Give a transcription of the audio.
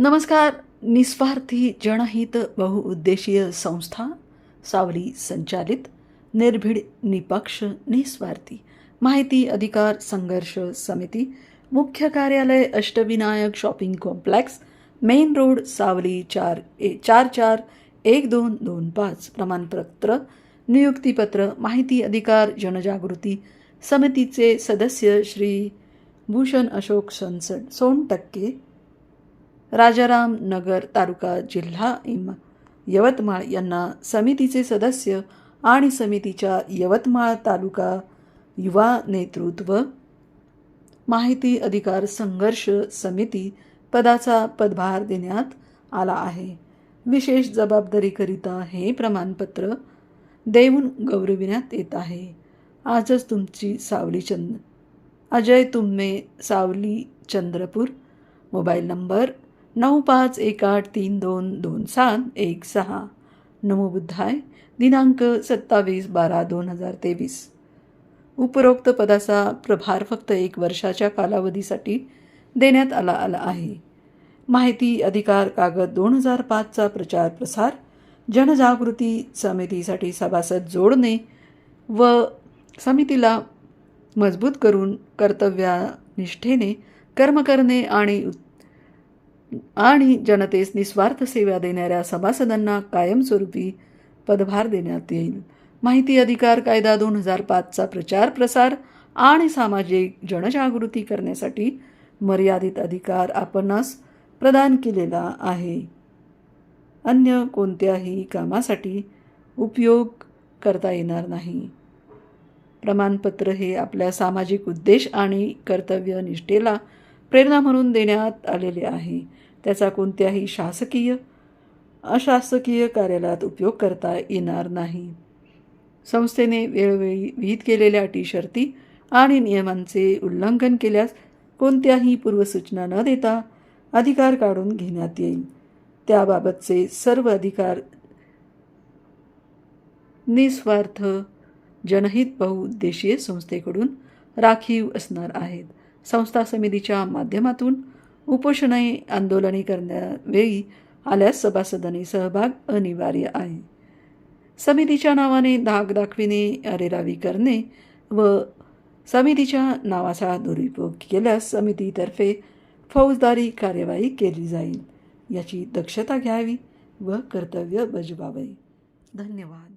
नमस्कार निस्वार्थी जनहित बहुउद्देशीय संस्था सावली संचालित निर्भीड निपक्ष निस्वार्थी माहिती अधिकार संघर्ष समिती मुख्य कार्यालय Ashtavinayak shopping complex main road Savli चार ए चार चार एक दोन दोन पाच प्रमाणपत्र नियुक्तीपत्र माहिती अधिकार जनजागृती समितीचे सदस्य श्री भूषण अशोक सनसड सोनटक्के राजाराम नगर तालुका जिल्हा इम यवतमाळ यांना समितीचे सदस्य आणि समितीच्या यवतमाळ तालुका युवा नेतृत्व माहिती अधिकार संघर्ष समिती पदाचा पदभार देण्यात आला आहे. विशेष जबाबदारीकरिता हे प्रमाणपत्र देऊन गौरविण्यात येत आहे. आजच तुमची सावलीचंद अजय तुम्मे सावली चंद्रपूर मोबाईल नंबर नऊ पाच एक आठ तीन दोन दोन सात एक सहा. नमो बुद्धाय. दिनांक सत्तावीस बारा दोन हजार तेवीस. उपरोक्त पदाचा प्रभार फक्त एक वर्षाच्या कालावधीसाठी देण्यात आला आला आहे. माहिती अधिकार कागद दोन हजार पाचचा प्रचार प्रसार जनजागृती समितीसाठी सभासद जोडणे व समितीला मजबूत करून कर्तव्यानिष्ठेने कर्म करणे आणि आणि जनतेस निस्वार्थ सेवा देणाऱ्या सभासदांना कायमस्वरूपी पदभार देण्यात येईल. माहिती अधिकार कायदा दोन हजार पाचचा प्रचार प्रसार आणि सामाजिक जनजागृती करण्यासाठी मर्यादित अधिकार आपणास प्रदान केलेला आहे. अन्य कोणत्याही कामासाठी उपयोग करता येणार नाही. प्रमाणपत्र हे आपल्या सामाजिक उद्देश आणि कर्तव्यनिष्ठेला प्रेरणा म्हणून देण्यात आलेले आहे. त्याचा कोणत्याही शासकीय अशासकीय कार्यालयात उपयोग करता येणार नाही. संस्थेने वेळोवेळी विहित केलेल्या अटी शर्ती आणि नियमांचे उल्लंघन केल्यास कोणत्याही पूर्वसूचना न देता अधिकार काढून घेण्यात येईल. त्याबाबतचे सर्व अधिकार निस्वार्थ जनहित बहुउद्देशीय संस्थेकडून राखीव असणार आहेत. संस्था समितीच्या माध्यमातून उपोषणे आंदोलने करण्यावेळी आल्यास सभासदांनी सहभाग अनिवार्य आहे. समितीच्या नावाने धाक दाखविणे अरेरावी करणे व समितीच्या नावाचा दुरुपयोग केल्यास समितीतर्फे फौजदारी कार्यवाही केली जाईल याची दक्षता घ्यावी व कर्तव्य बजवावे. धन्यवाद.